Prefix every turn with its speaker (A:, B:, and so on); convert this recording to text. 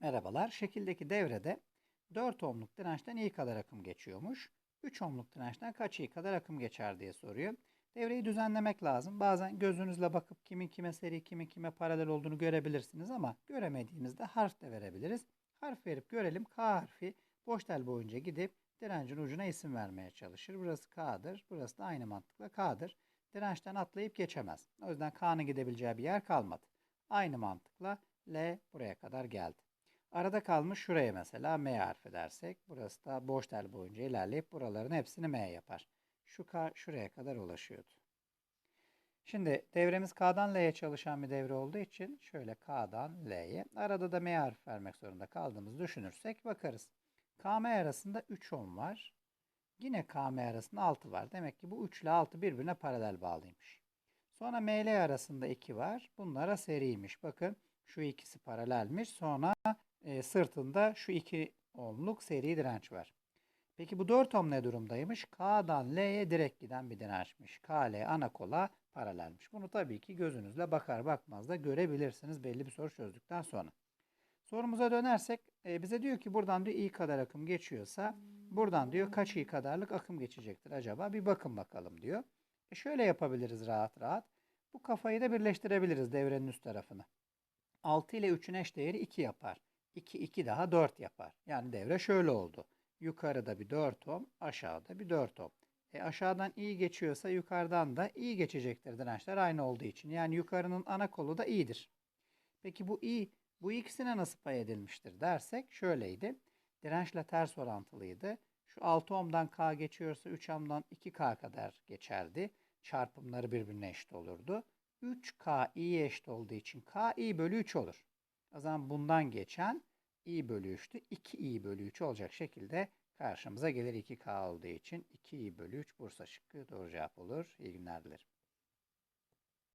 A: Merhabalar. Şekildeki devrede 4 ohmluk dirençten iyi kadar akım geçiyormuş. 3 ohmluk dirençten kaç iyi kadar akım geçer diye soruyor. Devreyi düzenlemek lazım. Bazen gözünüzle bakıp kimin kime seri, kimin kime paralel olduğunu görebilirsiniz ama göremediğimizde harf de verebiliriz. Harf verip görelim. K harfi boş tel boyunca gidip direncin ucuna isim vermeye çalışır. Burası K'dır. Burası da aynı mantıkla K'dır. Dirençten atlayıp geçemez. O yüzden K'nın gidebileceği bir yer kalmadı. Aynı mantıkla L buraya kadar geldi. Arada kalmış şuraya mesela M harfi dersek. Burası da boş tel boyunca ilerleyip buraların hepsini M yapar. Şu K şuraya kadar ulaşıyordu. Şimdi devremiz K'dan L'ye çalışan bir devre olduğu için şöyle K'dan L'ye arada da M harfi vermek zorunda kaldığımızı düşünürsek bakarız. KM arasında 3 ohm var. Yine KM arasında 6 var. Demek ki bu 3 ile 6 birbirine paralel bağlıymış. Sonra ML arasında 2 var. Bunlara seriymiş. Bakın şu ikisi paralelmiş. Sonra e, sırtında şu 2 ohmluk seri direnç var. Peki bu 4 ohm ne durumdaymış? K'dan L'ye direkt giden bir dirençmiş. KL ana kola paralelmiş. Bunu tabii ki gözünüzle bakar bakmaz da görebilirsiniz belli bir soru çözdükten sonra. Sorumuza dönersek e, bize diyor ki buradan diyor i kadar akım geçiyorsa buradan diyor kaç i kadarlık akım geçecektir acaba? Bir bakın bakalım diyor. E şöyle yapabiliriz rahat rahat. Bu kafayı da birleştirebiliriz devrenin üst tarafını. 6 ile 3'ün eş değeri 2 yapar. 2, 2 daha 4 yapar. Yani devre şöyle oldu. Yukarıda bir 4 ohm, aşağıda bir 4 ohm. E aşağıdan i geçiyorsa yukarıdan da i geçecektir dirençler aynı olduğu için. Yani yukarının ana kolu da i'dir. Peki bu i bu ikisine nasıl pay edilmiştir dersek şöyleydi. Dirençle ters orantılıydı. Şu 6 ohm'dan K geçiyorsa 3 ohm'dan 2K kadar geçerdi. Çarpımları birbirine eşit olurdu. 3K i'ye eşit olduğu için K i bölü 3 olur. O zaman bundan geçen i bölü 3'tü. 2 i bölü 3 olacak şekilde karşımıza gelir 2K olduğu için 2 i bölü 3 Bursa şıkkı doğru cevap olur. İyi günler dilerim.